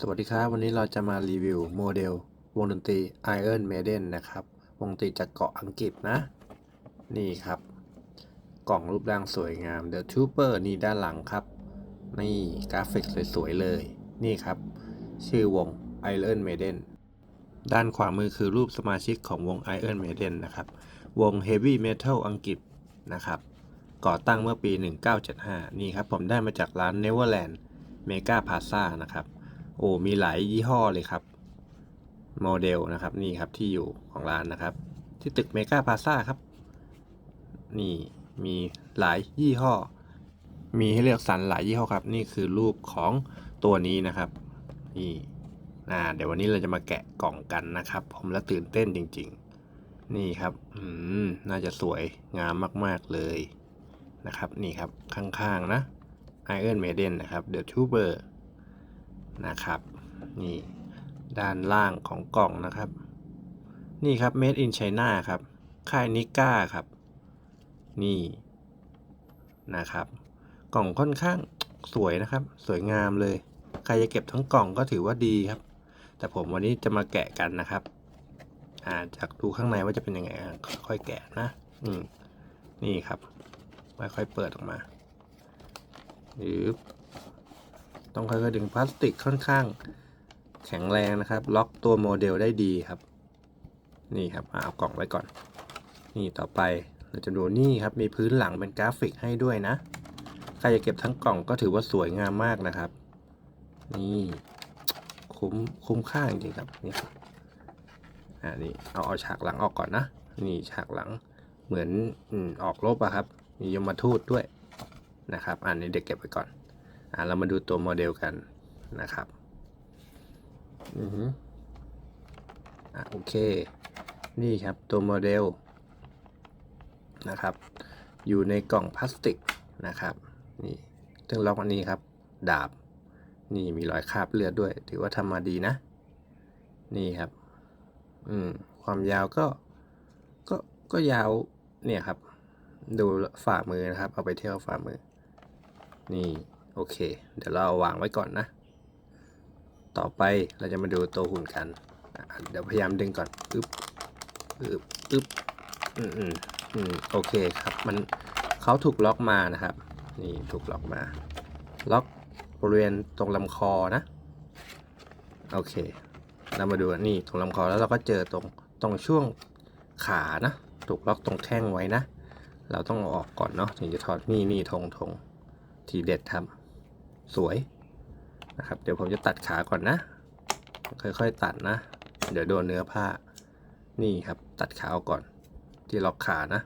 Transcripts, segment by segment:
สวัสดีครับ วันนี้เราจะมารีวิวโมเดล วงดนตรี Iron Maiden นะครับ วงดนตรีจากเกาะอังกฤษนะ นี่ครับ กล่องรูปร่างสวยงาม The Trooper นี่ด้านหลังครับ นี่กราฟิกสวยๆเลย นี่ครับ ชื่อวง Iron Maiden ด้านขวามือคือรูปสมาชิกของวง Iron Maiden นะครับ วง Heavy Metal อังกฤษนะครับ ก่อตั้งเมื่อปี 1975 นี่ครับ ผมได้มาจากร้าน Neverland Mega Plaza นะครับ โอ้มีหลายยี่ห้อเลยครับโมเดลนะครับนี่ครับที่อยู่ของร้านนะครับ ที่ตึกเมกาพาซาครับ นี่มีหลายยี่ห้อ มีให้เลือกสรรหลายยี่ห้อครับ นี่คือรูปของตัวนี้นะครับ นี่อ่าเดี๋ยววันนี้เราจะมาแกะกล่องกันนะครับ ผมและตื่นเต้นจริง ๆ นี่ครับ อืมน่าจะสวยงามมาก ๆ เลยนะครับ นี่ครับข้าง ๆ นะ Iron Maiden นะครับ The Tuber นะครับ นี่ด้านล่างของกล่องนะครับ นี่ครับ Made in China ครับ ค่ายนิก้าครับ นี่นะครับ กล่องค่อนข้างสวยนะครับ สวยงามเลย ใครจะเก็บทั้งกล่องก็ถือว่าดีครับ แต่ผมวันนี้จะมาแกะกันนะครับ อ่าจากดูข้างในว่าจะเป็นยังไงค่อยแกะนะ อืมนี่ครับค่อยๆเปิดออกมาหรือ ต้องค่อยๆดึงพลาสติกค่อนข้างแข็งแรงนะครับ ล็อกตัวโมเดลได้ดีครับ นี่ครับเอากล่องไว้ก่อน นี่ต่อไปเราจะดูนี่ครับมีพื้นหลังเป็นกราฟิกให้ด้วยนะ ใครจะเก็บทั้งกล่องก็ถือว่าสวยงามมากนะครับ นี่คุ้มคุ้มค่าจริงๆครับนี่ครับอ่านี่เอาเอาฉากหลังออกก่อนนะ นี่ฉากหลังเหมือนอออกรบอะครับ มียมทูตด้วยนะครับ อันนี้เด็กเก็บไว้ก่อน อ่าเรามาดูตัวโมเดลกันนะครับอือฮึอะโอเค นี่ครับตัวโมเดลนะครับ อยู่ในกล่องพลาสติกนะครับนี่ซึ่งล็อกอันนี้ครับ ดาบ นี่มีรอยคราบเลือดด้วย ถือว่าทำมาดีนะ นี่ครับ อืม ความยาวก็ ก็ ก็ยาว เนี่ยครับ ดูฝ่ามือนะครับ เอาไปเที่ยวฝ่ามือ นี่ โอเค เดี๋ยวเราเอาวางไว้ก่อนนะ ต่อไปเราจะมาดูตัวหุ่นกัน เดี๋ยวพยายามดึงก่อนอึ๊บอึ๊บอึ๊บอืมอืมอืมโอเคครับ มันเขาถูกล็อกมานะครับ นี่ถูกล็อกมา ล็อกบริเวณตรงลำคอนะ โอเค เรามาดูนี่ตรงลำคอแล้วเราก็เจอตรงตรงช่วงขานะ ถูกล็อกตรงแข้งไว้นะ เราต้องเอาออกก่อนเนาะถึงจะถอดนี่นี่ธงธงทีเด็ดครับ สวยนะครับ เดี๋ยวผมจะตัดขาก่อนนะ ค่อยๆตัดนะ เดี๋ยวโดนเนื้อผ้า นี่ครับ ตัดขาออกก่อน ที่ล็อกขานะ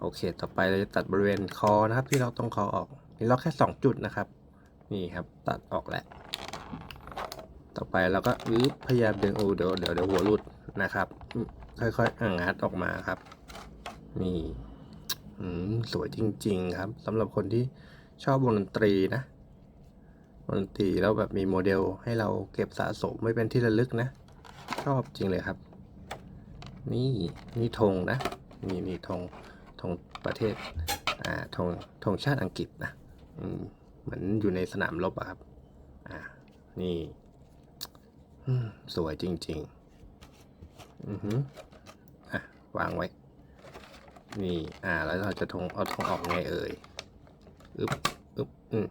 โอเค ต่อไปเราจะตัดบริเวณคอนะครับ ที่เราต้องคอออกนี่ล็อกแค่ 2 จุดนะครับ นี่ครับ ตัดออกแล้ว ต่อไปเราก็ยืบพยายามดึงโอ้เดี๋ยวเดี๋ยวเดี๋ยวหัวรุดนะครับ ค่อยๆอ่างงัดออกมาครับ นี่สวยจริง ๆ ครับสำหรับคนที่ ชอบวงดนตรีนะวงดนตรีแล้วแบบมีโมเดลให้เราเก็บสะสมไม่เป็นที่ระลึกนะ ชอบจริงเลยครับ นี่นี่ธงนะนี่นี่ธงธงประเทศอ่าธงธงชาติอังกฤษนะอืมเหมือนอยู่ในสนามรบอะครับอ่านี่สวยจริง ๆ อือฮึอะ วางไว้ นี่ อ่า แล้วเราจะทงเอาทงออกไงเอ่ย อึ๊บอึ๊บอืม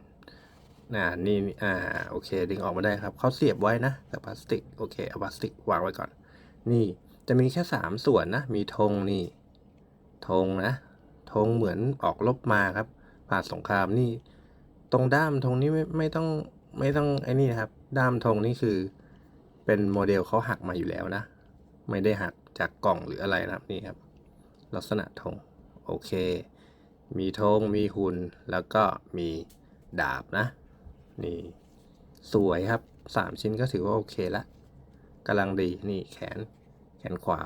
อ่านี่อ่าโอเค ดึงออกมาได้ครับเขาเสียบไว้นะกับพลาสติกโอเคเอาพลาสติกวางไว้ก่อน นี่จะมีแค่สามส่วนนะ มีธงนี่ธงนะธงเหมือนออกรบมาครับ ผ่านสงครามนี่ ตรงด้ามธงนี้ไม่ไม่ต้องไม่ต้องไอ้นี่นะครับ ด้ามธงนี่คือ เป็นโมเดลเขาหักมาอยู่แล้วนะ ไม่ได้หักจากกล่องหรืออะไรนะครับนี่ครับ ลักษณะธงโอเค มีธงมีหุ่น แล้วก็มีดาบนะ นี่สวยครับสามชิ้นก็ถือว่าโอเคละกำลังดีนี่แขน แขนขวา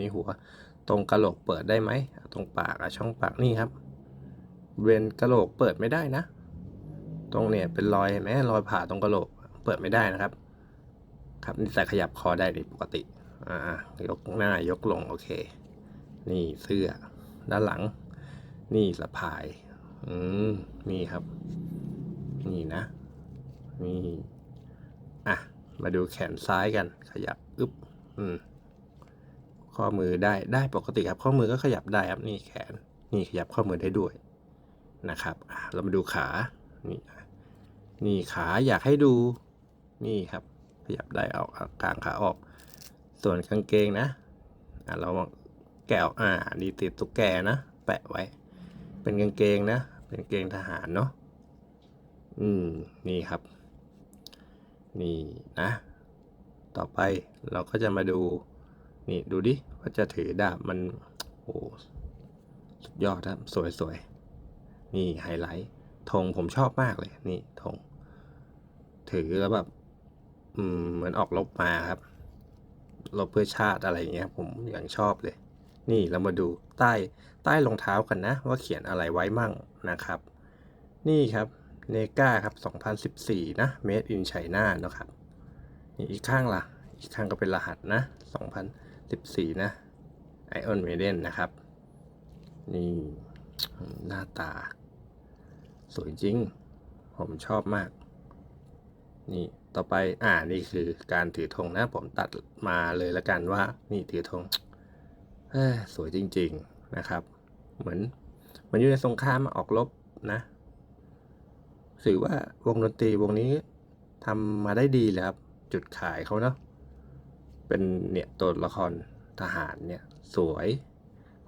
นี่หัว ตรงกระโหลกเปิดได้ไหม ตรงปากอะช่องปากนี่ครับ เวนกระโหลกเปิดไม่ได้นะ ตรงเนี่ยเป็นรอยเห็นไหมรอยผ่าตรงกระโหลกเปิดไม่ได้นะครับ ครับนี่แต่ขยับคอได้ดปกติ อ่ายกหน้ายกลงโอเค นี่เสื้อด้านหลัง นี่สะพาย อืม นี่ครับ นี่นะ นี่ อะ มาดูแขนซ้ายกัน ขยับ อึ๊บ อืม ข้อมือได้ ได้ปกติครับ ข้อมือก็ขยับได้ครับ นี่แขน นี่ขยับข้อมือได้ด้วยนะครับอะเรามาดูขา นี่ นี่ขาอยากให้ดู นี่ครับ ขยับได้เอาเอกลางขาออก ส่วนกางเกงนะ อะเราแกะออกอ่า นี่ติดตุ๊กแกนะ แปะไว้ เป็นกางเกงนะ เป็นเกงทหารเนาะ อืม นี่ครับ นี่นะ ต่อไปเราก็จะมาดู นี่ดูดิว่าจะถือดาบมัน โอ้สุดยอดครับ สวยสวย นี่ไฮไลท์ ธงผมชอบมากเลย นี่ธง ถือแล้วแบบ อืม เหมือนออกรบมาครับ รบเพื่อชาติอะไรอย่างเงี้ย ผมอย่างชอบเลย นี่เรามาดูใต้ใต้รองเท้ากันนะ ว่าเขียนอะไรไว้มั่งนะครับ นี่ครับเนกาครับ 2014 นะ Made in China นะครับนี่อีกข้างล่ะ อีกข้างก็เป็นรหัสนะ 2014 นะ Iron Maiden นะครับ นี่ หน้าตา สวยจริง ผมชอบมาก นี่ต่อไปอ่านี่คือการถือธงนะ ผมตัดมาเลยละกันว่า นี่ถือธงเอ้ย สวยจริง ๆนะครับ เหมือนเหมือนอยู่ในสงครามมาออกรบนะถือว่าวงดนตรีวงนี้ทำมาได้ดีเลยครับ จุดขายเขาเนาะเป็นเนี่ยตัวละครทหารเนี่ยสวย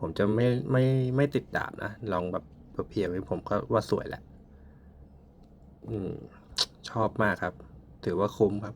ผมจะไม่ไม่ไม่ติดดาบนะ ลองแบบเพียบๆไว้ผมก็ว่าสวยแหละ อืม ชอบมากครับ ถือว่าคุ้มครับ